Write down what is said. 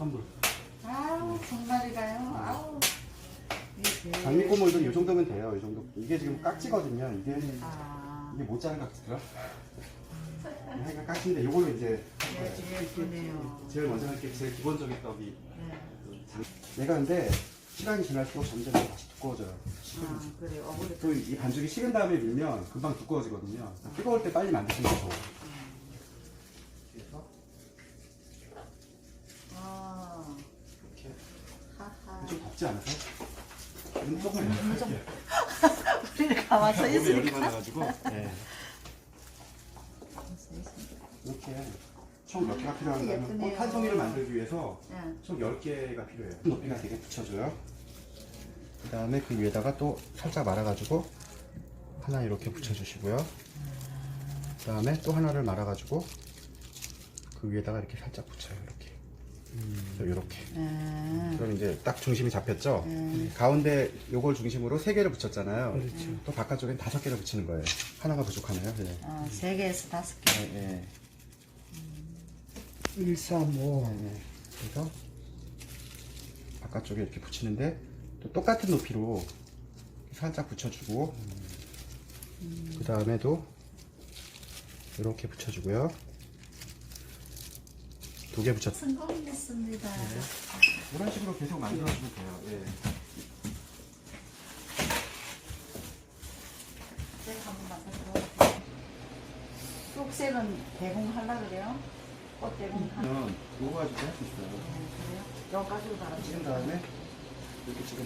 선물. 아우 정말이가요. 아우. 장미꽃물도 이 정도면 돼요. 이 정도. 이게 지금 깍지거든요. 이게 아, 이게 못 자는 깍지더라. 하여간 깍지인데 이걸로 이제 네, 예쁘네요. 제일 먼저 할게 제일 기본적인 떡이 네. 장- 얘가 근데 시간이 지날수록 점점 다시 두꺼워져요. 아, 그래요. 어머니 또이 반죽이 식은 다음에 밀면 금방 두꺼워지거든요. 뜨거울 때 빨리 만드시는 게 좋아요. 그래서 아, 이렇게 덥지 않으세요? 눈 조금 이렇게 우리를 가만서 몸에 열이 있으니까. 많아가지고 네. 이렇게 총 몇 개가 필요한가 하면 예쁘네요. 꽃한 송이를 만들기 위해서 네. 총 10개가 필요해요. 높이가 되게 붙여줘요. 그 다음에 그 위에다가 또 살짝 말아가지고 하나 이렇게 붙여주시고요. 그 다음에 또 하나를 말아가지고 그 위에다가 이렇게 살짝 붙여요. 이렇게. 이렇게. 네. 그럼 이제 딱 중심이 잡혔죠? 음. 가운데 요걸 중심으로 세 개를 붙였잖아요. 또 바깥쪽엔 다섯 개를 붙이는 거예요. 하나가 부족하네요. 네. 어, 세 개에서 다섯 개. 네, 네. 1, 3, 5. 네, 네. 그래서 바깥쪽에 이렇게 붙이는데 또 똑같은 높이로 살짝 붙여주고 그 다음에도 이렇게 붙여주고요. 두 개 붙였. 성공했습니다. 이런 식으로 계속 만들어주면 돼요. 예. 제가 한번 쑥새는 대봉하려 그래요? 꽃 대봉 하나. 그러면 이거 가지고 할 수 있어요. 그래요? 요 가지고 가라. 찍은 다음에 이렇게 지금